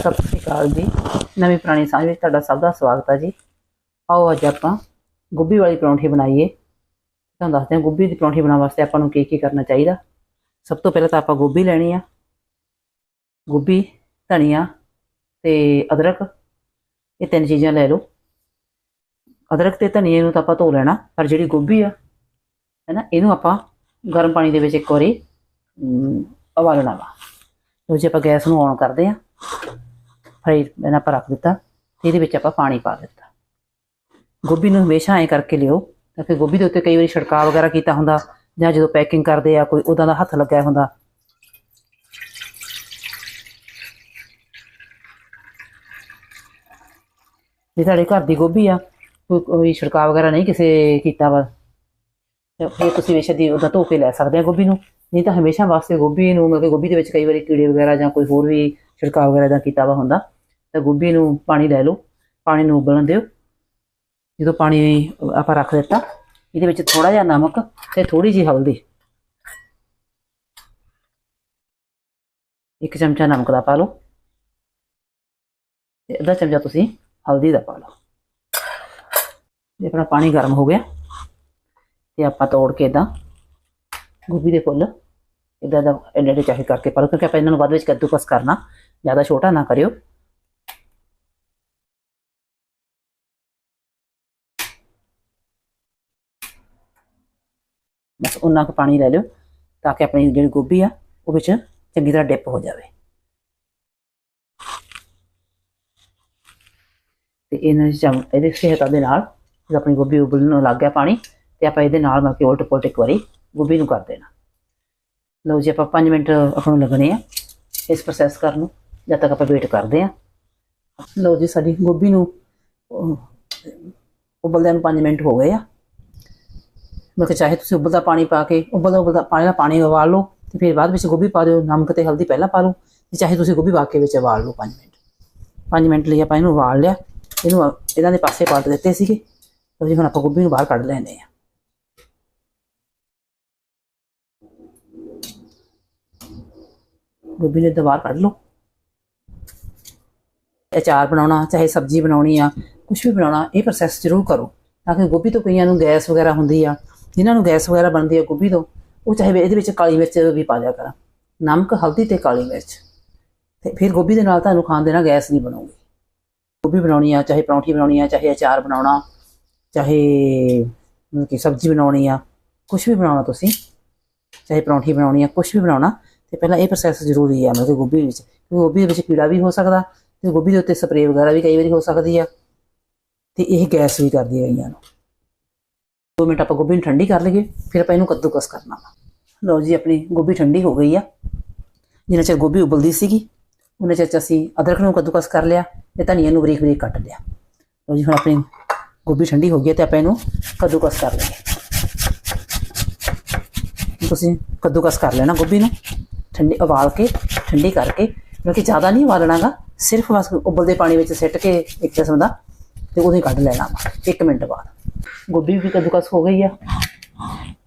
ਸਤਿ ਸ਼੍ਰੀ ਅਕਾਲ ਜੀ। ਨਵੀਂ ਪੁਰਾਣੀ ਸਾਂਝ ਵਿੱਚ ਤੁਹਾਡਾ ਸਭ ਦਾ ਸਵਾਗਤ ਹੈ ਜੀ। ਆਓ ਅੱਜ ਆਪਾਂ ਗੋਭੀ ਵਾਲੀ ਪਰੌਂਠੀ ਬਣਾਈਏ। ਤੁਹਾਨੂੰ ਦੱਸਦੇ ਹਾਂ, ਗੋਭੀ ਦੀ ਪਰੌਂਠੀ ਬਣਾਉਣ ਵਾਸਤੇ ਆਪਾਂ ਨੂੰ ਕੀ ਕੀ ਕਰਨਾ ਚਾਹੀਦਾ। ਸਭ ਤੋਂ ਪਹਿਲਾਂ ਤਾਂ ਆਪਾਂ ਗੋਭੀ ਲੈਣੀ ਆ। ਗੋਭੀ, ਧਨੀਆ ਤੇ ਅਦਰਕ, ਇਹ ਤਿੰਨ ਚੀਜ਼ਾਂ ਲੈ ਲਓ। ਅਦਰਕ ਤੇ ਧਨੀਏ ਨੂੰ ਤਾਂ ਆਪਾਂ ਧੋ ਲੈਣਾ, ਪਰ ਜਿਹੜੀ ਗੋਭੀ ਆ, ਹੈ ਨਾ, ਇਹਨੂੰ ਆਪਾਂ ਗਰਮ ਪਾਣੀ ਦੇ ਵਿੱਚ ਇੱਕ ਵਾਰੀ ਉਬਾਲਣਾ ਵਾ। ਲਓ ਜੀ ਆਪਾਂ ਗੈਸ ਨੂੰ ਔਨ ਕਰਦੇ ਆ। ਫਰਾਈ ਪੈਨ ਆਪਾਂ ਰੱਖ ਦਿੱਤਾ ਤੇ ਇਹਦੇ ਵਿੱਚ ਆਪਾਂ ਪਾਣੀ ਪਾ ਦਿੱਤਾ। ਗੋਭੀ ਨੂੰ ਹਮੇਸ਼ਾ ਐਂ ਕਰਕੇ ਲਿਓ ਤਾਂ ਕਿ ਗੋਭੀ ਦੇ ਉੱਤੇ ਕਈ ਵਾਰੀ ਛਿੜਕਾਅ ਵਗੈਰਾ ਕੀਤਾ ਹੁੰਦਾ ਜਾਂ ਜਦੋਂ ਪੈਕਿੰਗ ਕਰਦੇ ਆ ਕੋਈ ਉਦਾਂ ਦਾ ਹੱਥ ਲੱਗਿਆ ਹੁੰਦਾ। ਜੇ ਸਾਡੇ ਘਰ ਦੀ ਗੋਭੀ ਆ, ਕੋਈ ਕੋਈ ਛਿੜਕਾਅ ਵਗੈਰਾ ਨਹੀਂ ਕਿਸੇ ਕੀਤਾ ਵਾ। ਤੇ ਫਿਰ ਤੁਸੀਂ ਬੇਸ਼ੱਕ ਦੀ ਉਹਦਾ ਧੋ ਕੇ ਲੈ ਸਕਦੇ ਆ ਗੋਭੀ ਨੂੰ। ਨਹੀਂ ਤਾਂ ਹਮੇਸ਼ਾ ਵਾਸਤੇ ਗੋਭੀ ਨੂੰ ਮਤਲਬ ਕਿ ਗੋਭੀ ਦੇ ਵਿੱਚ ਕਈ ਵਾਰੀ ਕੀੜੇ ਵਗੈਰਾ ਜਾਂ ਕੋਈ ਹੋਰ ਵੀ ਛਿੜਕਾਅ ਵਗੈਰਾ ਦਾ ਕੀਤਾ ਵਾ ਹੁੰਦਾ, ਤਾਂ ਗੋਭੀ ਨੂੰ ਪਾਣੀ ਲੈ ਲਓ, ਪਾਣੀ ਨੂੰ ਉਬਲਣ ਦਿਓ। ਜਦੋਂ ਪਾਣੀ ਆਪਾਂ ਰੱਖ ਦਿੱਤਾ, ਇਹਦੇ ਵਿੱਚ ਥੋੜਾ ਜਿਹਾ ਨਮਕ ਤੇ ਥੋੜੀ ਜਿਹੀ ਹਲਦੀ। ਇੱਕ ਚਮਚਾ ਨਮਕ ਦਾ ਪਾ ਲਓ। ਤੇ ਅੱਧਾ ਚਮਚਾ ਤੁਸੀਂ ਹਲਦੀ ਦਾ ਪਾ ਲਓ। ਜੇ ਆਪਣਾ ਪਾਣੀ ਗਰਮ ਹੋ ਗਿਆ। ਤੇ ਆਪਾਂ ਤੋੜ ਕੇ ਇਦਾਂ ਗੋਭੀ ਦੇ ਫੁੱਲ। ਇਦਾਂ ਦਾ ਐਡੇ ਐਡੇ ਚਾਹੇ ਕਰਕੇ ਪਾ ਕਿਉਂਕਿ ਆਪਾਂ ਇਹਨਾਂ ਨੂੰ ਬਾਅਦ ਵਿੱਚ ਕੱਦੂਕਸ ਕਰਨਾ। ਜ਼ਿਆਦਾ ਛੋਟਾ ਨਾ ਕਰਿਓ। ਬਸ ਉਹਨਾਂ ਕੁ ਪਾਣੀ ਲੈ ਲਿਓ, ਤਾਂ ਕਿ ਆਪਣੀ ਜਿਹੜੀ ਗੋਭੀ ਆ, ਉਹ ਵਿੱਚ ਚੰਗੀ ਤਰ੍ਹਾਂ ਡਿਪ ਹੋ ਜਾਵੇ। ਤੇ ਇਹਨਾਂ ਚਮ, ਇਹਦੇ ਸਹਾਇਤਾ ਦੇ ਨਾਲ, ਜਦੋਂ ਆਪਣੀ ਗੋਭੀ ਉਬਲਣ ਲੱਗ ਗਿਆ ਪਾਣੀ, ਤੇ ਆਪਾਂ ਇਹਦੇ ਨਾਲ ਮਤਲਬ ਕਿ ਉਲਟ ਪੁਲਟ ਇੱਕ ਵਾਰੀ ਗੋਭੀ ਨੂੰ ਕਰ ਦੇਣਾ। ਲਓ ਜੀ, ਆਪਾਂ 5 ਮਿੰਟ ਆਪਾਂ ਨੂੰ ਲੱਗਣੇ ਆ ਇਸ ਪ੍ਰੋਸੈਸ ਕਰਨ ਨੂੰ, ਜਦ ਤੱਕ ਆਪਾਂ ਵੇਟ ਕਰਦੇ ਆ। ਲਓ ਜੀ, ਸਾਡੀ ਗੋਭੀ ਨੂੰ ਉਬਲਦਿਆਂ ਨੂੰ 5 ਮਿੰਟ ਹੋ ਗਏ ਆ। ਮਤਲਬ ਕਿ ਚਾਹੇ ਤੁਸੀਂ ਉਬਲਦਾ ਪਾਣੀ ਪਾ ਕੇ, ਉਬਲਦਾ ਉਬਲਦਾ ਪਾਣੀ ਦਾ ਪਾਣੀ ਉਬਾਲ ਲਓ, ਤੇ ਫਿਰ ਬਾਅਦ ਵਿੱਚ ਗੋਭੀ ਪਾ ਦਿਓ, ਨਮਕ ਤੇ ਹਲਦੀ ਪਹਿਲਾਂ ਪਾ ਲਓ, ਤੇ ਚਾਹੇ ਤੁਸੀਂ ਗੋਭੀ ਵਾਕੇ ਵਿੱਚ ਉਬਾਲ ਲਓ 5 ਮਿੰਟ। 5 ਮਿੰਟ ਲਈ ਆਪਾਂ ਇਹਨੂੰ ਉਬਾਲ ਲਿਆ। ਇਹਨੂੰ ਇਹਨਾਂ ਦੇ ਪਾਸੇ ਪਲਟ ਦਿੱਤੇ ਸੀਗੇ। ਲਓ ਜੀ, ਹੁਣ ਆਪਾਂ ਗੋਭੀ ਨੂੰ ਬਾਹਰ ਕੱਢ ਲੈਣੇ ਆ। ਗੋਭੀ ਨੂੰ ਏਦਾਂ ਕੱਢ ਲਓ। ਅਚਾਰ ਬਣਾਉਣਾ, ਚਾਹੇ ਸਬਜ਼ੀ ਬਣਾਉਣੀ ਆ ਕੁਝ ਵੀ ਬਣਾਉਣਾ, ਇਹ ਪ੍ਰੋਸੈਸ ਜ਼ਰੂਰ ਕਰੋ ਤਾਂ ਕਿ ਗੋਭੀ ਤੋਂ ਕਈਆਂ ਨੂੰ ਗੈਸ ਵਗੈਰਾ ਹੁੰਦੀ ਆ, ਜਿਨ੍ਹਾਂ ਨੂੰ ਗੈਸ ਵਗੈਰਾ ਬਣਦੀ ਆ ਗੋਭੀ ਤੋਂ, ਉਹ ਚਾਹੇ ਇਹਦੇ ਵਿੱਚ ਕਾਲੀ ਮਿਰਚ ਵੀ ਪਾ ਦਿਆ ਕਰਾਂ। ਨਮਕ, ਹਲਦੀ ਤੇ ਕਾਲੀ ਮਿਰਚ। ਤੇ ਫਿਰ ਗੋਭੀ ਦੇ ਨਾਲ ਤੁਹਾਨੂੰ ਖਾਣ ਦੇ ਨਾਲ ਗੈਸ ਨਹੀਂ ਬਣੂਗੀ ਗੋਭੀ ਬਣਾਉਣੀ ਆ, ਚਾਹੇ ਪਰੌਂਠੀ ਬਣਾਉਣੀ ਆ, ਚਾਹੇ ਅਚਾਰ ਬਣਾਉਣਾ, ਚਾਹੇ ਮਤਲਬ ਕਿ ਸਬਜ਼ੀ ਬਣਾਉਣੀ ਆ ਕੁਝ ਵੀ ਬਣਾਉਣਾ ਤੁਸੀਂ। ਚਾਹੇ ਪਰੌਂਠੀ ਬਣਾਉਣੀ ਆ ਕੁਝ ਵੀ ਬਣਾਉਣਾ ਤੇ ਪਹਿਲਾਂ ਇਹ ਪ੍ਰੋਸੈਸ ਜ਼ਰੂਰੀ ਹੈ ਮਤਲਬ ਕਿ ਗੋਭੀ ਵਿੱਚ, ਕਿਉਂਕਿ ਗੋਭੀ ਦੇ ਵਿੱਚ ਕੀੜਾ ਵੀ ਹੋ ਸਕਦਾ ਤੇ ਗੋਭੀ ਦੇ ਉੱਤੇ ਸਪਰੇਅ ਵਗੈਰਾ ਵੀ ਕਈ ਵਾਰੀ ਹੋ ਸਕਦੀ ਆ ਤੇ ਇਹ ਗੈਸ ਵੀ ਕਰਦੀ ਹੈ ਕਈਆਂ ਨੂੰ। 2 ਮਿੰਟ ਆਪਾਂ ਗੋਭੀ ਨੂੰ ਠੰਡੀ ਕਰ ਲਈਏ, ਫਿਰ ਆਪਾਂ ਇਹਨੂੰ ਕੱਦੂਕਸ ਕਰਨਾ ਵਾ। ਲਓ ਜੀ, ਆਪਣੀ ਗੋਭੀ ਠੰਡੀ ਹੋ ਗਈ ਆ। ਜਿੰਨਾ ਚਿਰ ਗੋਭੀ ਉਬਲਦੀ ਸੀਗੀ, ਉਹਨਾਂ ਚਿਰ 'ਚ ਅਸੀਂ ਅਦਰਕ ਨੂੰ ਕੱਦੂਕਸ ਕਰ ਲਿਆ ਤੇ ਧਨੀਆ ਨੂੰ ਬਰੀਕ ਬਰੀਕ ਕੱਟ ਲਿਆ। ਲਓ ਜੀ, ਹੁਣ ਆਪਣੀ ਗੋਭੀ ਠੰਡੀ ਹੋ ਗਈ ਹੈ ਤੇ ਆਪਾਂ ਇਹਨੂੰ ਕੱਦੂਕਸ ਕਰ ਲਈਏ। ਤੁਸੀਂ ਕੱਦੂਕਸ ਕਰ ਲੈਣਾ ਗੋਭੀ ਨੂੰ। ਠੰਡੀ, ਉਬਾਲ ਕੇ, ਠੰਡੀ ਕਰਕੇ ਕਿਉਂਕਿ ਜ਼ਿਆਦਾ ਨਹੀਂ ਉਬਾਲਣਾਗਾ, ਸਿਰਫ ਬਸ ਉਬਲਦੇ ਪਾਣੀ ਵਿੱਚ ਸਿੱਟ ਕੇ ਇੱਕ ਕਿਸਮ ਦਾ, ਤੇ ਉਹਦੇ ਕੱਢ ਲੈਣਾ ਵਾ 1 ਮਿੰਟ ਬਾਅਦ। ਗੋਭੀ ਵੀ ਕੱਦੂਕਸ ਹੋ ਗਈ ਆ,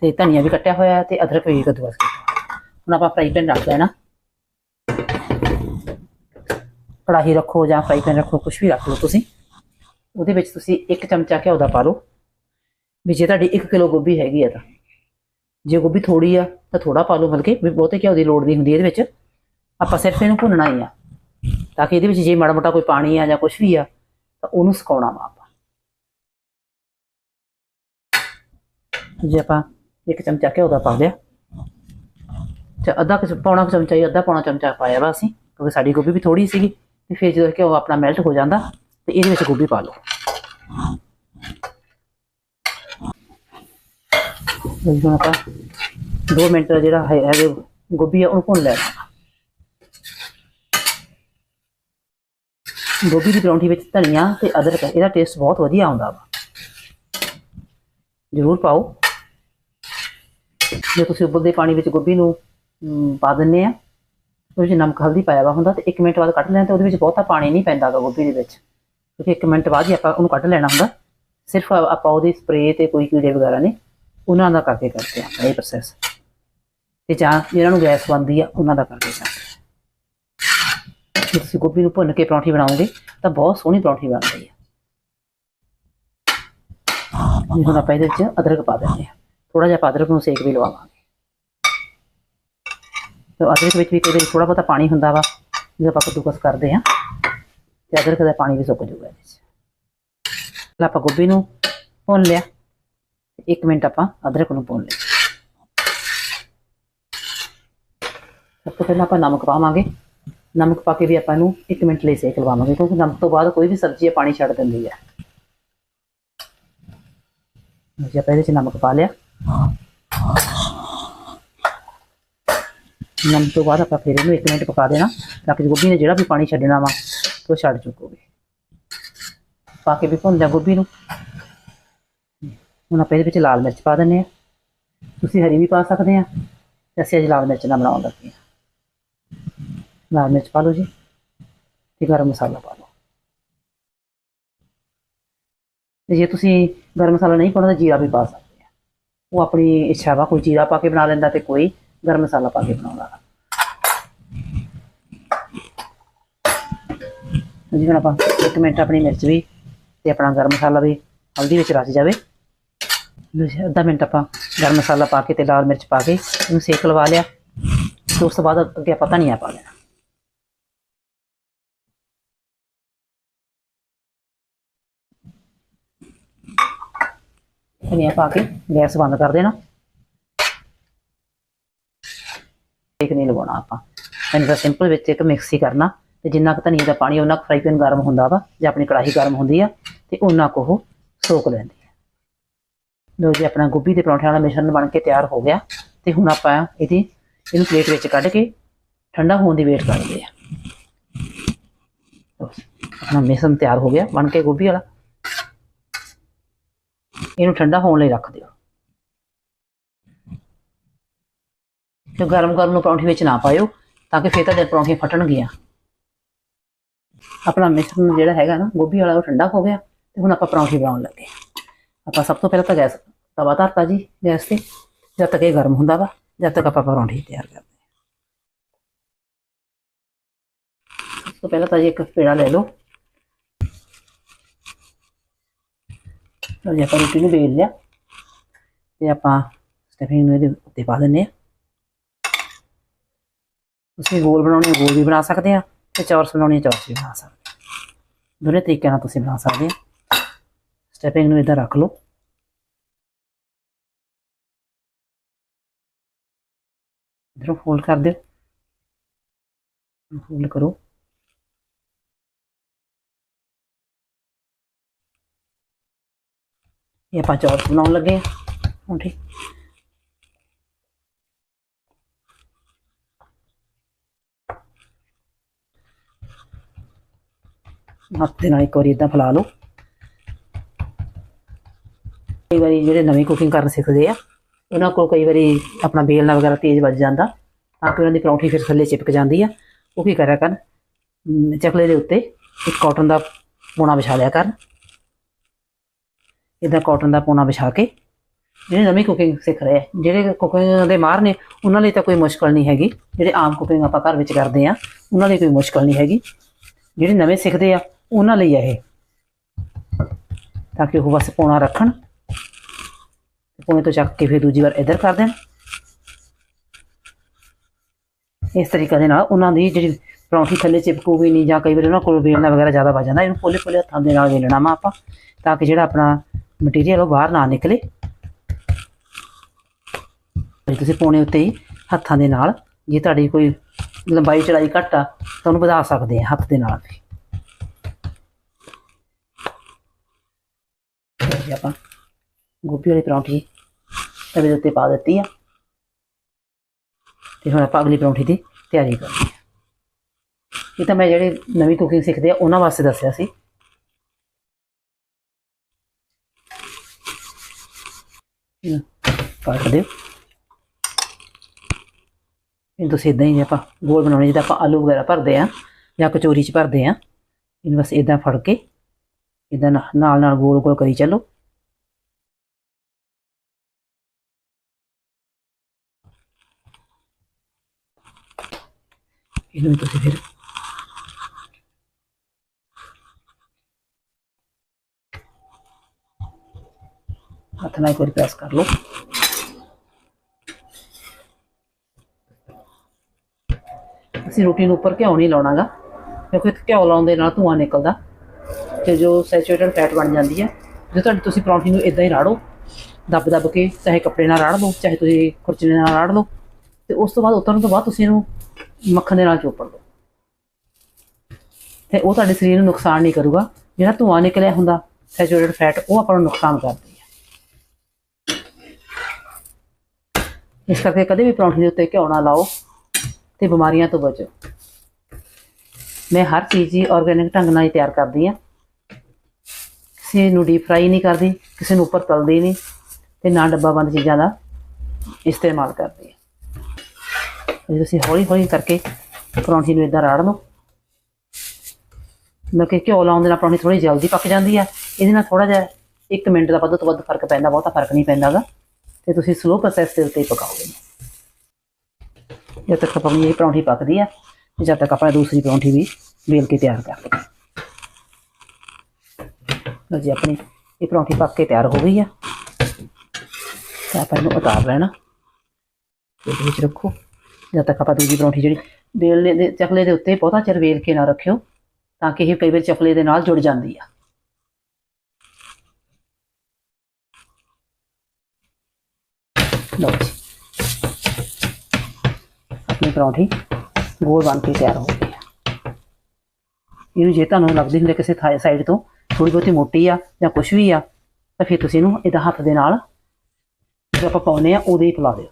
ਤੇ ਧਨੀਆ ਵੀ ਕੱਟਿਆ ਹੋਇਆ ਹੈ ਤੇ ਅਦਰਕ ਵੀ ਕੱਦੂਕਸ ਕੀਤਾ ਹੁਣ ਆਪਾਂ ਫਰਾਈ ਪੈਨ ਰੱਖ ਲੈਣਾ। ਕੜਾਹੀ ਰੱਖੋ ਜਾਂ ਫਰਾਈ ਪੈਨ ਰੱਖੋ ਕੁਝ ਵੀ ਰੱਖ ਲਓ ਤੁਸੀਂ। ਉਹਦੇ ਵਿੱਚ ਤੁਸੀਂ 1 ਚਮਚਾ ਘਿਓ ਦਾ ਪਾ ਲਓ। ਵੀ ਜੇ ਤੁਹਾਡੀ 1 ਕਿਲੋ ਗੋਭੀ ਹੈਗੀ ਆ ਤਾਂ। ਜੇ ਗੋਭੀ ਥੋੜੀ ਆ, ਤਾਂ ਥੋੜਾ ਪਾ ਲਓ, ਬਲਕਿ ਵੀ ਬਹੁਤੇ ਘਿਓ ਦੀ ਲੋੜ ਨਹੀਂ ਹੁੰਦੀ ਇਹਦੇ ਵਿੱਚ। ਆਪਾਂ ਸਿਰਫ ਇਹਨੂੰ ਭੁੰਨਣਾ ਹੀ ਆ, ਤਾਂ ਕਿ ਇਹਦੇ ਵਿੱਚ ਜੇ ਮਾੜਾ ਮੋਟਾ ਕੋਈ ਪਾਣੀ ਆ ਜਾਂ ਕੁਝ ਵੀ ਆ, ਤਾਂ ਉਹਨੂੰ ਸੁਕਾਉਣਾ ਵਾ ਆਪਾਂ। ਜੇ ਆਪਾਂ ਇੱਕ ਚਮਚਾ ਘਿਓ ਦਾ ਪਾ ਲਿਆ, ਤੇ ਅੱਧਾ ਕੁ ਚ- ਪੌਣਾ ਚਮਚਾ ਹੀ ਅੱਧਾ ਪੌਣਾ ਚਮਚਾ ਪਾਇਆ ਵਾ ਅਸੀਂ, ਕਿਉਂਕਿ ਸਾਡੀ ਗੋਭੀ ਵੀ ਥੋੜੀ ਸੀਗੀ, ਤੇ ਫਿਰ ਜਦੋਂ ਘਿਓ ਆਪਣਾ ਮੈਲਟ ਹੋ ਜਾਂਦਾ, ਤੇ ਇਹਦੇ ਵਿੱਚ ਗੋਭੀ ਪਾ ਲਓ। ਹੁਣ ਆਪਾਂ 2 ਮਿੰਟ ਦਾ ਜਿਹੜਾ ਹੈ, ਇਹਦੇ ਗੋਭੀ ਆ, ਉਹਨੂੰ ਭੁੰਨ ਲੈਣਾ। ਗੋਭੀ ਦੀ ਪਰੌਂਠੀ ਵਿੱਚ ਧਨੀਆ ਤੇ ਅਦਰਕ, ਇਹਦਾ ਟੇਸਟ ਬਹੁਤ ਵਧੀਆ ਆਉਂਦਾ ਵਾ। ਜ਼ਰੂਰ ਪਾਓ। ਜੇ ਤੁਸੀਂ ਉਬਲਦੇ ਪਾਣੀ ਵਿੱਚ ਗੋਭੀ ਨੂੰ ਪਾ ਦਿੰਨੇ ਆ, ਉਹਦੇ ਵਿੱਚ ਨਮਕ, ਹਲਦੀ ਪਾਇਆ ਵਾ ਹੁੰਦਾ, ਤੇ 1 ਮਿੰਟ ਬਾਅਦ ਕੱਢ ਲੈਣਾ ਤੇ ਉਹਦੇ ਵਿੱਚ ਬਹੁਤਾ ਪਾਣੀ ਨਹੀਂ ਪੈਂਦਾ ਗਾ ਗੋਭੀ ਦੇ ਵਿੱਚ। ਕਿਉਂਕਿ 1 ਮਿੰਟ ਬਾਅਦ ਹੀ ਆਪਾਂ ਉਹਨੂੰ ਕੱਢ ਲੈਣਾ ਹੁੰਦਾ। ਸਿਰਫ ਆਪਾਂ ਉਹਦੀ ਸਪਰੇਅ ਤੇ ਕੋਈ ਕੀੜੇ ਵਗੈਰਾ ਨਹੀਂ। ਉਹਨਾਂ ਦਾ ਕਰਕੇ ਕਰਦੇ ਆ, ਇਹ ਪ੍ਰੋਸੈਸ ਤੇ ਜਾਂ ਜਿਹਨਾਂ ਨੂੰ ਗੈਸ ਬਣਦੀ ਆ, ਉਹਨਾਂ ਦਾ ਕਰਕੇ ਕਰਦੇ ਜਾਂ ਜੇ ਤੁਸੀਂ ਗੋਭੀ ਨੂੰ ਭੁੰਨ ਕੇ ਪਰੌਂਠੀ ਬਣਾਉਂਗੇ ਤਾਂ ਬਹੁਤ ਸੋਹਣੀ ਪਰੌਂਠੀ ਬਣਦੀ ਹੈ ਹੁਣ ਆਪਾਂ ਇਹਦੇ ਵਿੱਚ ਅਦਰਕ ਪਾ ਦਿੰਦੇ ਹਾਂ ਥੋੜਾ ਜਿਹਾ ਆਪਾਂ ਅਦਰਕ ਨੂੰ ਸੇਕ ਵੀ ਲਵਾਵਾਂਗੇ। ਤੇ ਅਦਰਕ ਵਿੱਚ ਵੀ ਕਈ ਵਾਰੀ ਥੋੜਾ ਬਹੁਤਾ ਪਾਣੀ ਹੁੰਦਾ ਵਾ ਜਦੋਂ ਆਪਾਂ ਕੱਦੂਕਸ ਕਰਦੇ ਹਾਂ ਤੇ ਅਦਰਕ ਦਾ ਪਾਣੀ ਵੀ ਸੁੱਕ ਜਾਊਗਾ ਇਹਦੇ ਵਿੱਚ। ਆਪਾਂ ਗੋਭੀ ਨੂੰ ਭੁੰਨ ਲਿਆ। ਇੱਕ ਮਿੰਟ ਆਪਾਂ ਅਦਰਕ ਨੂੰ ਭੁੰਨ ਲਿਆ ਸਭ ਤੋਂ ਪਹਿਲਾਂ ਆਪਾਂ ਨਮਕ ਪਾਵਾਂਗੇ। ਨਮਕ ਪਾ ਕੇ ਵੀ ਆਪਾਂ ਇਹਨੂੰ 1 ਮਿੰਟ ਲਈ ਸੇਕ ਲਵਾਵਾਂਗੇ, ਕਿਉਂਕਿ ਨਮਕ ਤੋਂ ਬਾਅਦ ਕੋਈ ਵੀ ਸਬਜ਼ੀ ਪਾਣੀ ਛੱਡ ਦਿੰਦੀ ਹੈ। ਜੇ ਆਪਾਂ ਇਹਦੇ ਚ ਨਮਕ ਪਾ ਲਿਆ। ਨਮਕ ਤੋਂ ਬਾਅਦ ਆਪਾਂ ਫਿਰ ਇਹਨੂੰ 1 ਮਿੰਟ ਪਕਾ ਦੇਣਾ, ਤਾਂ ਕਿ ਗੋਭੀ ਨੇ ਜਿਹੜਾ ਵੀ ਪਾਣੀ ਛੱਡਣਾ ਵਾ, ਉਹ ਛੱਡ ਚੁੱਕੋਗੇ। ਪਾ ਕੇ ਵੀ ਭੁੰਨ ਲਿਆ ਗੋਭੀ ਨੂੰ। ਹੁਣ ਆਪਾਂ ਇਹਦੇ ਵਿੱਚ ਲਾਲ ਮਿਰਚ ਪਾ ਦਿੰਦੇ ਆ ਤੁਸੀਂ ਹਰੀ ਵੀ ਪਾ ਸਕਦੇ ਆ ਤੇ ਅਸੀਂ ਅੱਜ ਲਾਲ ਮਿਰਚ ਨਾਲ ਬਣਾਉਣ ਲੱਗੇ ਆ ਲਾਲ ਮਿਰਚ ਪਾ ਲਓ ਜੀ ਤੇ ਗਰਮ ਮਸਾਲਾ ਪਾ ਲਓ। ਤੇ ਜੇ ਤੁਸੀਂ ਗਰਮ ਮਸਾਲਾ ਨਹੀਂ ਪਾਉਣਾ ਤਾਂ ਜੀਰਾ ਵੀ ਪਾ ਸਕਦੇ ਆ ਉਹ ਆਪਣੀ ਇੱਛਾ ਵਾ, ਕੋਈ ਜੀਰਾ ਪਾ ਕੇ ਬਣਾ ਲੈਂਦਾ ਤੇ ਕੋਈ ਗਰਮ ਮਸਾਲਾ ਪਾ ਕੇ ਬਣਾਉਂਦਾ। ਜੀ ਹੁਣ ਆਪਾਂ ਇੱਕ ਮਿੰਟ ਆਪਣੀ ਮਿਰਚ ਵੀ ਤੇ ਆਪਣਾ ਗਰਮ ਮਸਾਲਾ ਵੀ ਹਲਦੀ ਵਿੱਚ ਰਚ ਜਾਵੇ। ਅੱਧਾ ਮਿੰਟ ਆਪਾਂ ਗਰਮ ਮਸਾਲਾ ਪਾ ਕੇ ਤੇ ਲਾਲ ਮਿਰਚ ਪਾ ਕੇ ਇਹਨੂੰ ਸੇਕ ਲਵਾ ਲਿਆ। ਤੇ ਉਸ ਤੋਂ ਬਾਅਦ ਅੱਗੇ ਆਪਾਂ ਧਨੀਆ ਪਾ ਲੈਣਾ। ਧਨੀਆ ਪਾ ਕੇ ਗੈਸ ਬੰਦ ਕਰ ਦੇਣਾ। ਸੇਕ ਨਹੀਂ ਲਵਾਉਣਾ ਆਪਾਂ। ਇਹਨੂੰ ਤਾਂ ਸਿੰਪਲ ਵਿੱਚ ਇੱਕ ਮਿਕਸ ਹੀ ਕਰਨਾ। ਤੇ ਜਿੰਨਾ ਕੁ ਧਨੀਆ ਦਾ ਪਾਣੀ ਉਹਨਾਂ ਕੁ ਫਰਾਈ ਪੈਨ ਗਰਮ ਹੁੰਦਾ ਵਾ, ਜਾਂ ਆਪਣੀ ਕੜਾਹੀ ਗਰਮ ਹੁੰਦੀ ਆ, ਤੇ ਉਹਨਾਂ ਕੁ ਉਹ ਸੋਕ ਲੈਂਦੀ। ਲੋ ਜੀ, ਆਪਣਾ ਗੋਭੀ ਦੇ ਪਰੌਂਠਿਆਂ ਵਾਲਾ ਮਿਸ਼ਰਣ ਬਣ ਕੇ ਤਿਆਰ ਹੋ ਗਿਆ। ਤੇ ਹੁਣ ਆਪਾਂ ਇਹਦੀ, ਇਹਨੂੰ ਪਲੇਟ ਵਿੱਚ ਕੱਢ ਕੇ ਠੰਡਾ ਹੋਣ ਦੀ ਵੇਟ ਕਰਦੇ ਆ ਆਪਣਾ ਮਿਸ਼ਰਣ ਤਿਆਰ ਹੋ ਗਿਆ, ਬਣ ਕੇ ਗੋਭੀ ਵਾਲਾ। ਇਹਨੂੰ ਠੰਡਾ ਹੋਣ ਲਈ ਰੱਖ ਦਿਓ। ਤੇ ਗਰਮ ਗਰਮ ਨੂੰ ਪਰੌਂਠੀ ਵਿੱਚ ਨਾ ਪਾਇਓ, ਤਾਂ ਕਿ ਫੇਰ ਤਾਂ ਪਰੌਂਠੀਆਂ ਫਟਣਗੀਆਂ। ਆਪਣਾ ਮਿਸ਼ਰਣ ਜਿਹੜਾ ਹੈਗਾ ਨਾ, ਗੋਭੀ ਵਾਲਾ ਉਹ ਠੰਡਾ ਹੋ ਗਿਆ, ਤੇ ਹੁਣ ਆਪਾਂ ਪਰੌਂਠੀ ਬਣਾਉਣ ਲੱਗੇ ਹਾਂ। ਆਪਾਂ ਸਭ ਤੋਂ ਪਹਿਲਾਂ ਤਾਂ ਗੈਸ, ਤਵਾ ਧਰਤਾ ਜੀ, ਗੈਸ ਤੇ। ਜਦ ਤੱਕ ਇਹ ਗਰਮ ਹੁੰਦਾ ਵਾ, ਜਦ ਤੱਕ ਆਪਾਂ ਪਰੌਂਠੀ ਤਿਆਰ ਕਰਦੇ ਹਾਂ। ਸਭ ਤੋਂ ਪਹਿਲਾਂ ਤਾਂ ਜੀ ਇੱਕ ਪੇੜਾ ਲੈ ਲਓ। ਜੀ ਆਪਾਂ ਰੋਟੀ ਨੂੰ ਵੇਲ ਲਿਆ। ਤੇ ਆਪਾਂ ਸਟਫਿੰਗ ਨੂੰ ਇਹਦੇ ਉੱਤੇ ਪਾ ਦਿੰਨੇ ਆ ਤੁਸੀਂ ਗੋਲ ਬਣਾਉਣੇ ਗੋਲ ਵੀ ਬਣਾ ਸਕਦੇ ਆ ਤੇ ਚੌਰਸ ਬਣਾਉਣੀ ਚੌਰਸ ਵੀ ਬਣਾ ਸਕਦੇ ਆ ਦੋਨੇ ਤਰੀਕਿਆਂ ਨਾਲ ਤੁਸੀਂ ਬਣਾ ਸਕਦੇ ਆ ਸਟੈਪਿੰਗ ਨੂੰ ਇਧਰ ਰੱਖ ਲਓ। ਇਧਰੋਂ ਫੋਲਡ ਕਰ ਦਿਓ। ਫੋਲਡ ਕਰੋ। ਇਹ ਆਪਾਂ ਚੌਰਸ ਬਣਾਉਣ ਲੱਗੇ ਹਾਂ। ਹੁਣ ਠੀਕ। ਹੱਥ ਦੇ ਨਾਲ ਇੱਕ ਵਾਰੀ ਇਦਾਂ ਫੈਲਾ ਲਓ। ਕਈ ਵਾਰੀ ਜਿਹੜੇ ਨਵੀਂ ਕੁਕਿੰਗ ਕਰਨ ਸਿੱਖਦੇ ਆ, ਉਹਨਾਂ ਕੋਲ ਕਈ ਵਾਰੀ ਆਪਣਾ ਬੇਲਣਾ ਵਗੈਰਾ ਤੇਜ਼ ਵੱਜ ਜਾਂਦਾ, ਤਾਂ ਕਿ ਉਹਨਾਂ ਦੀ ਪਰੌਂਠੀ ਫਿਰ ਥੱਲੇ ਚਿਪਕ ਜਾਂਦੀ ਆ। ਉਹ ਕੀ ਕਰਿਆ ਕਰਨ ਚਕਲੇ ਦੇ ਉੱਤੇ ਇੱਕ ਕਾਟਨ ਦਾ ਪੋਣਾ ਵਿਛਾ ਲਿਆ ਕਰਨ। ਇਦਾਂ ਕਾਟਨ ਦਾ ਪੋਣਾ ਵਿਛਾ ਕੇ, ਜਿਹੜੇ ਨਵੀਂ ਕੁਕਿੰਗ ਸਿੱਖ ਰਹੇ ਜਿਹੜੇ ਕੁਕਿੰਗ ਦੇ ਮਾਹਰ ਨੇ, ਉਹਨਾਂ ਲਈ ਤਾਂ ਕੋਈ ਮੁਸ਼ਕਲ ਨਹੀਂ ਹੈਗੀ। ਜਿਹੜੇ ਆਮ ਕੁਕਿੰਗ ਆਪਾਂ ਘਰ ਵਿੱਚ ਕਰਦੇ ਆ, ਉਹਨਾਂ ਲਈ ਕੋਈ ਮੁਸ਼ਕਲ ਨਹੀਂ ਹੈਗੀ। ਜਿਹੜੇ ਨਵੇਂ ਸਿੱਖਦੇ ਆ, ਉਹਨਾਂ ਲਈ ਆ ਇਹ। ਤਾਂ ਕਿ ਉਹ ਬਸ ਪੋਣਾ ਰੱਖਣ। ਤੇ ਤੋਂ ਚੱਕ ਕੇ ਫਿਰ ਦੂਜੀ ਵਾਰ ਇੱਧਰ ਕਰ ਦੇਣ ਇਸ ਤਰੀਕੇ ਦੇ ਨਾਲ ਉਹਨਾਂ ਦੀ ਜਿਹੜੀ ਪਰੌਂਠੀ ਥੱਲੇ ਚਿਪਕੂਗੀ ਨਹੀਂ ਜਾਂ ਕਈ ਵਾਰ ਉਹਨਾਂ ਕੋਲ ਵੇਲਣਾ ਵਗੈਰਾ ਜ਼ਿਆਦਾ ਵੱਜ ਜਾਂਦਾ, ਇਹਨੂੰ ਪੋਲੇ ਪੋਲੇ ਹੱਥਾਂ ਦੇ ਨਾਲ ਵੇਲਣਾ ਵਾ ਆਪਾਂ, ਤਾਂ ਕਿ ਜਿਹੜਾ ਆਪਣਾ ਮਟੀਰੀਅਲ ਉਹ ਬਾਹਰ ਨਾ ਨਿਕਲੇ। ਤੁਸੀਂ ਪੋਣੇ ਉੱਤੇ ਹੀ ਹੱਥਾਂ ਦੇ ਨਾਲ, ਜੇ ਤੁਹਾਡੀ ਕੋਈ ਲੰਬਾਈ ਚੜਾਈ ਘੱਟ ਆ, ਤਾਂ ਉਹਨੂੰ ਵਧਾ ਸਕਦੇ ਆ ਹੱਥ ਦੇ ਨਾਲ ਵੀ। ਆਪਾਂ ਗੋਭੀ ਵਾਲੀ ਪਰੌਂਠੀ ਤਵੇ ਦੇ ਉੱਤੇ ਪਾ ਦਿੱਤੀ ਆ। ਤੇ ਹੁਣ ਆਪਾਂ ਅਗਲੀ ਪਰੌਂਠੀ ਦੀ ਤਿਆਰੀ ਕਰਨੀ ਹਾਂ ਇਹ ਤਾਂ ਮੈਂ ਜਿਹੜੇ ਨਵੀਂ ਕੁਕਿੰਗ ਸਿੱਖਦੇ ਆ, ਉਹਨਾਂ ਵਾਸਤੇ ਦੱਸਿਆ ਸੀ। ਇਹਨੂੰ ਕੱਟ ਦਿਓ। ਇਹਨੂੰ ਤੁਸੀਂ ਇਦਾਂ ਹੀ ਜੇ ਆਪਾਂ ਗੋਲ ਬਣਾਉਣੇ, ਜਿੱਦਾਂ ਆਪਾਂ ਆਲੂ ਵਗੈਰਾ ਭਰਦੇ ਆ, ਜਾਂ ਕਚੋਰੀ ਚ ਭਰਦੇ ਆ। ਇਹਨੂੰ ਬਸ ਇਦਾਂ ਫੜ ਕੇ ਇਦਾਂ ਨਾਲ ਨਾਲ ਗੋਲ ਗੋਲ ਕਰੀ ਚੱਲੋ। ਇਹਨੂੰ ਤੁਸੀਂ ਫਿਰ ਹੱਥ ਨਾਲ ਇੱਕ ਵਾਰੀ ਪ੍ਰੈਸ ਕਰ ਲਓ ਅਸੀਂ ਰੋਟੀ ਨੂੰ ਉੱਪਰ ਘਿਓ ਨਹੀਂ ਲਾਉਣਾਗਾ ਕਿਉਂਕਿ ਘਿਓ ਲਾਉਣ ਦੇ ਨਾਲ ਧੂਆਂ ਨਿਕਲਦਾ ਤੇ ਜੋ ਸੈਚੂਰੇਟਡ ਫੈਟ ਬਣ ਜਾਂਦੀ ਹੈ ਜੇ ਤੁਹਾਡੀ ਤੁਸੀਂ ਪਰੌਂਠੀ ਨੂੰ ਇਦਾਂ ਹੀ ਰਾੜੋ ਦੱਬ ਦੱਬ ਕੇ ਚਾਹੇ ਕੱਪੜੇ ਨਾਲ ਰਾੜ ਲਓ ਚਾਹੇ ਤੁਸੀਂ ਖੁਰਚਣੇ ਨਾਲ ਰਾੜ ਲਓ ਤੇ ਉਸ ਤੋਂ ਬਾਅਦ ਉਤਰਨ ਤੋਂ ਬਾਅਦ ਤੁਸੀਂ ਇਹਨੂੰ ਮੱਖਣ ਦੇ ਨਾਲ ਚੋਪੜ ਲਓ ਤੇ ਉਹ ਤੁਹਾਡੇ ਸਰੀਰ ਨੂੰ ਨੁਕਸਾਨ ਨਹੀਂ ਕਰੂਗਾ। ਜਿਹੜਾ ਧੂਆਂ ਨਿਕਲਿਆ ਹੁੰਦਾ ਸੈਚੂਰੇਟਡ ਫੈਟ ਉਹ ਆਪਾਂ ਨੂੰ ਨੁਕਸਾਨ ਕਰਦੀ ਹੈ ਇਸ ਕਰਕੇ ਕਦੇ ਵੀ ਪਰੌਂਠੀ ਦੇ ਉੱਤੇ ਘਿਓ ਨਾ ਲਾਓ ਤੇ ਬਿਮਾਰੀਆਂ ਤੋਂ ਬਚੋ। ਮੈਂ ਹਰ ਚੀਜ਼ ਹੀ ਆਰਗੈਨਿਕ ਢੰਗ ਨਾਲ ਹੀ ਤਿਆਰ ਕਰਦੀ ਆ। ਕਿਸੇ ਨੂੰ ਡੀਪ ਫਰਾਈ ਨਹੀਂ ਕਰਦੀ, ਕਿਸੇ ਨੂੰ ਉੱਪਰ ਤਲਦੀ ਨਹੀਂ ਤੇ ਨਾ ਡੱਬਾ ਬੰਦ ਚੀਜ਼ਾਂ ਦਾ ਇਸਤੇਮਾਲ ਕਰਦੀ ਆ। ਜੇ ਤੁਸੀਂ ਹੌਲੀ ਹੌਲੀ ਕਰਕੇ ਪਰੌਂਠੀ ਨੂੰ ਇਦਾਂ ਰਾੜ ਲਓ। ਮਤਲਬ ਕਿ ਘਿਓ ਲਾਉਣ ਦੇ ਨਾਲ ਪਰੌਂਠੀ ਥੋੜੀ ਜਲਦੀ ਪੱਕ ਜਾਂਦੀ ਆ। ਇਹਦੇ ਨਾਲ ਥੋੜਾ ਜਿਹਾ 1 ਮਿੰਟ ਦਾ ਵੱਧ ਤੋਂ ਵੱਧ ਫ਼ਰਕ ਪੈਂਦਾ, ਬਹੁਤਾ ਫ਼ਰਕ ਨਹੀਂ ਪੈਂਦਾਗਾ ਤੇ ਤੁਸੀਂ ਸਲੋ ਪ੍ਰੋਸੈਸ ਦੇ ਉੱਤੇ ਪਕਾਓਗੇ। ਜਦ ਤੱਕ ਆਪਣੀ ਇਹ ਪਰੌਂਠੀ ਪੱਕਦੀ ਆ, ਜਦ ਤੱਕ ਆਪਾਂ ਦੂਸਰੀ ਪਰੌਂਠੀ ਵੀ ਵੇਲ ਕੇ ਤਿਆਰ ਕਰ ਲਈਏ। ਲਓ ਜੀ, ਆਪਣੀ ਇਹ ਪਰੌਂਠੀ ਪੱਕ ਕੇ ਤਿਆਰ ਹੋ ਗਈ ਆ। ਤਾਂ ਆਪਾਂ ਇਹਨੂੰ ਉਤਾਰ ਲੈਣਾ। ਇਹਦੇ ਵਿੱਚ ਰੱਖੋ। ਜਦ ਤੱਕ ਆਪਾਂ ਦੂਜੀ ਪਰੌਂਠੀ ਜਿਹੜੀ ਵੇਲਣੇ ਦੇ, ਚਕਲੇ ਦੇ ਉੱਤੇ ਬਹੁਤਾ ਚਿਰ ਵੇਲ ਕੇ ਨਾ ਰੱਖਿਓ, ਤਾਂ ਕਿ ਇਹ ਕਈ ਵਾਰ ਚਕਲੇ ਦੇ ਨਾਲ ਜੁੜ ਜਾਂਦੀ ਆ। ਲਓ ਜੀ। ਆਪਣੀ ਪਰੌਂਠੀ ਗੋਲ ਬਣ ਕੇ ਤਿਆਰ ਹੋ ਗਈ ਆ। ਇਹਨੂੰ ਜੇ ਤੁਹਾਨੂੰ ਲੱਗਦੀ ਹੁੰਦੀ ਕਿਸੇ ਸਾਈਡ ਤੋਂ ਥੋੜੀ ਬਹੁਤੀ ਮੋਟੀ ਆ ਜਾਂ ਕੁਝ ਵੀ ਆ, ਤਾਂ ਫਿਰ ਤੁਸੀਂ ਇਹਨੂੰ ਇਹਦਾ ਹੱਥ ਦੇ ਨਾਲ ਜਦੋਂ ਆਪਾਂ ਪਾਉਨੇ ਆ ਉਹਦੇ ਹੀ ਪਲਾ ਦਿਓ।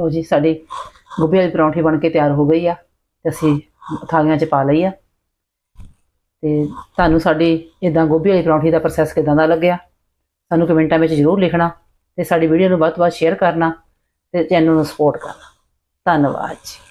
ਲਓ ਜੀ, ਸਾਡੀ ਗੋਭੀ ਵਾਲੀ ਪਰੌਂਠੀ ਬਣ ਕੇ ਤਿਆਰ ਹੋ ਗਈ ਆ ਤੇ ਅਸੀਂ ਥਾਲੀਆਂ 'ਚ ਪਾ ਲਈ ਆ। ਤੇ ਤੁਹਾਨੂੰ ਸਾਡੀ ਇਦਾਂ ਗੋਭੀ ਵਾਲੀ ਪਰੌਂਠੀ ਦਾ ਪ੍ਰੋਸੈਸ ਕਿਦਾਂ ਦਾ ਲੱਗਿਆ, ਸਾਨੂੰ ਕਮੈਂਟਾਂ ਵਿੱਚ ਜ਼ਰੂਰ ਲਿਖਣਾ ਤੇ ਸਾਡੀ ਵੀਡੀਓ ਨੂੰ ਵੱਧ ਤੋਂ ਵੱਧ ਸ਼ੇਅਰ ਕਰਨਾ ਤੇ ਚੈਨਲ ਨੂੰ ਸਪੋਰਟ ਕਰਨਾ। ਧੰਨਵਾਦ ਜੀ।